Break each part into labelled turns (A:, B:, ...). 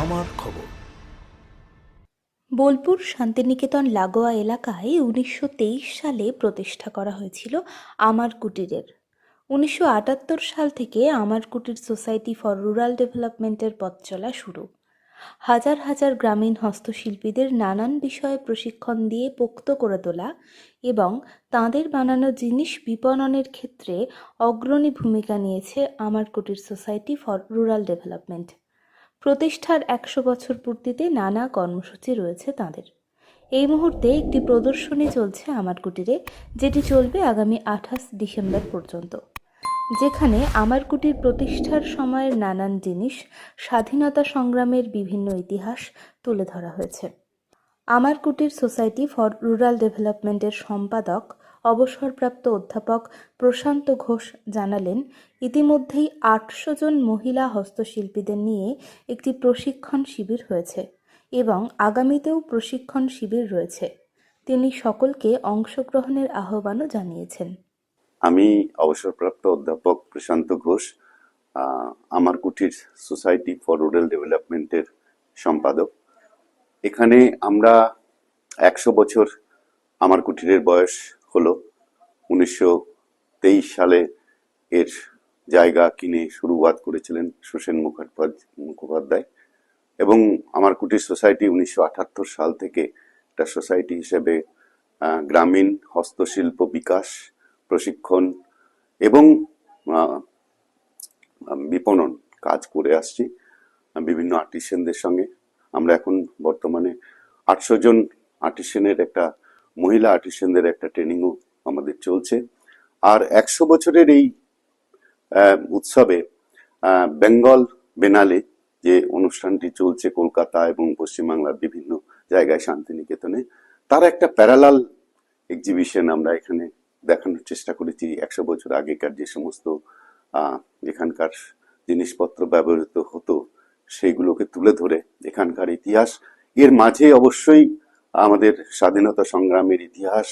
A: আমার খবর।
B: বোলপুর শান্তিনিকেতন লাগোয়া এলাকায় উনিশশো তেইশ সালে প্রতিষ্ঠা করা হয়েছিল আমার কুটিরের। উনিশশো আটাত্তর সাল থেকে আমার কুটির সোসাইটি ফর রুরাল ডেভেলপমেন্টের পথ চলা শুরু। হাজার হাজার গ্রামীণ হস্তশিল্পীদের নানান বিষয়ে প্রশিক্ষণ দিয়ে পোক্ত করে তোলা এবং তাঁদের বানানো জিনিস বিপণনের ক্ষেত্রে অগ্রণী ভূমিকা নিয়েছে আমার কুটির সোসাইটি ফর রুরাল ডেভেলপমেন্ট। প্রতিষ্ঠার একশো বছর পূর্তিতে নানা কর্মসূচি রয়েছে তাঁদের। এই মুহূর্তে একটি প্রদর্শনী চলছে আমার কুটিরে, যেটি চলবে আগামী আঠাশ ডিসেম্বর পর্যন্ত। যেখানে আমার কুটির প্রতিষ্ঠার সময়ের নানান জিনিস স্বাধীনতা সংগ্রামের বিভিন্ন ইতিহাস তুলে ধরা হয়েছে। আমার কুটির সোসাইটি ফর রুরাল ডেভেলপমেন্টের সম্পাদক অবসরপ্রাপ্ত অধ্যাপক প্রশান্ত ঘোষ জানালেন, ইতিমধ্যেই আটশো জন মহিলা হস্তশিল্পীদের নিয়ে একটি প্রশিক্ষণ শিবির হয়েছে এবং আগামীতেও প্রশিক্ষণ শিবির রয়েছে। তিনি সকলকে অংশগ্রহণের আহ্বানও জানিয়েছেন।
C: আমি অবসরপ্রাপ্ত অধ্যাপক প্রশান্ত ঘোষ আমার কুঠির সোসাইটি ফর রুরাল ডেভেলপমেন্টের সম্পাদক। এখানে আমরা একশো বছর আমার কুঠিরের বয়স হলো। উনিশশো তেইশ সালে এর জায়গা কিনে শুরুয়াত করেছিলেন সুসেন মুখোপাধ্যায় মুখোপাধ্যায়। এবং আমার কুটির সোসাইটি উনিশশো আটাত্তর সাল থেকে একটা সোসাইটি হিসেবে গ্রামীণ হস্তশিল্প বিকাশ, প্রশিক্ষণ এবং বিপণন কাজ করে আসছি বিভিন্ন আর্টিশিয়ানদের সঙ্গে। আমরা এখন বর্তমানে আটশো জন আর্টিশিয়ানের একটা মহিলা আর্টিশিয়ানদের একটা ট্রেনিংও আমাদের চলছে। আর একশো বছরের এই উৎসবে বেঙ্গল বেনালে যে অনুষ্ঠানটি চলছে কলকাতা এবং পশ্চিমবাংলার বিভিন্ন জায়গায় শান্তিনিকেতনে, তার একটা প্যারালাল এক্সিবিশন আমরা এখানে দেখানোর চেষ্টা করেছি। একশো বছর আগেকার যে সমস্ত এখানকার জিনিসপত্র ব্যবহৃত হতো, সেইগুলোকে তুলে ধরে এখানকার ইতিহাস। এর মাঝে অবশ্যই আমাদের স্বাধীনতা সংগ্রামের ইতিহাস,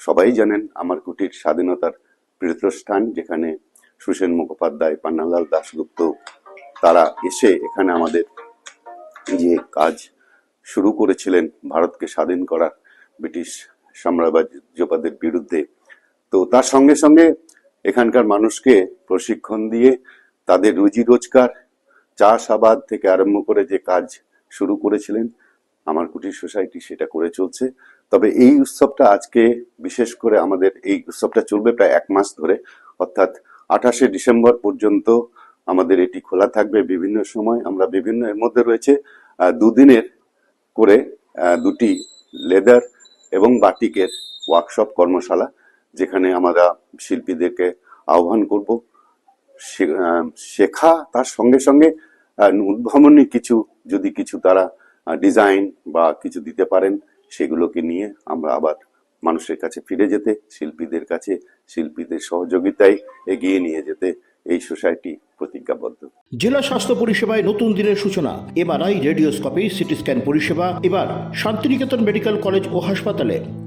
C: সবাই জানেন আমার কুটির স্বাধীনতার পীঠস্থান যেখানে সুসেন মুখোপাধ্যায়, পান্নালাল দাশগুপ্ত, তারা এসে এখানে আমাদের যে কাজ শুরু করেছিলেন, ভারতকে স্বাধীন করার ব্রিটিশ সাম্রাজ্যবাদের বিরুদ্ধে। তো তার সঙ্গে সঙ্গে এখানকার মানুষকে প্রশিক্ষণ দিয়ে তাদের রুজি রোজগার, চাষাবাদ থেকে আরম্ভ করে যে কাজ শুরু করেছিলেন আমার কুটির সোসাইটি সেটা করে চলছে। তবে এই উৎসবটা আজকে বিশেষ করে আমাদের এই উৎসবটা চলবে প্রায় এক মাস ধরে। অর্থাৎ আঠাশে ডিসেম্বর পর্যন্ত আমাদের এটি খোলা থাকবে বিভিন্ন সময়। আমরা বিভিন্ন এর মধ্যে রয়েছে দুদিনের করে দুটি লেদার এবং বাটিকের ওয়ার্কশপ কর্মশালা, যেখানে আমরা শিল্পীদেরকে আহ্বান করব। শেখা তার সঙ্গে সঙ্গে উদ্ভাবনী কিছু, যদি কিছু তারা ডিজাইন বা কিছু দিতে পারেন, সেগুলোকে নিয়ে আমরা আবার মানুষের কাছে ফিরে যেতে, শিল্পীদের কাছে, শিল্পীদের সহযোগিতায় এগিয়ে নিয়ে যেতে এই সোসাইটি প্রতিজ্ঞাবদ্ধ।
D: জেলা স্বাস্থ্য পরিষেবায় নতুন দিনের সূচনা এবার এমআরআই, রেডিওস্কোপি, সিটি স্ক্যান পরিষেবা, এবার শান্তিনিকেতন মেডিকেল কলেজ ও হাসপাতালে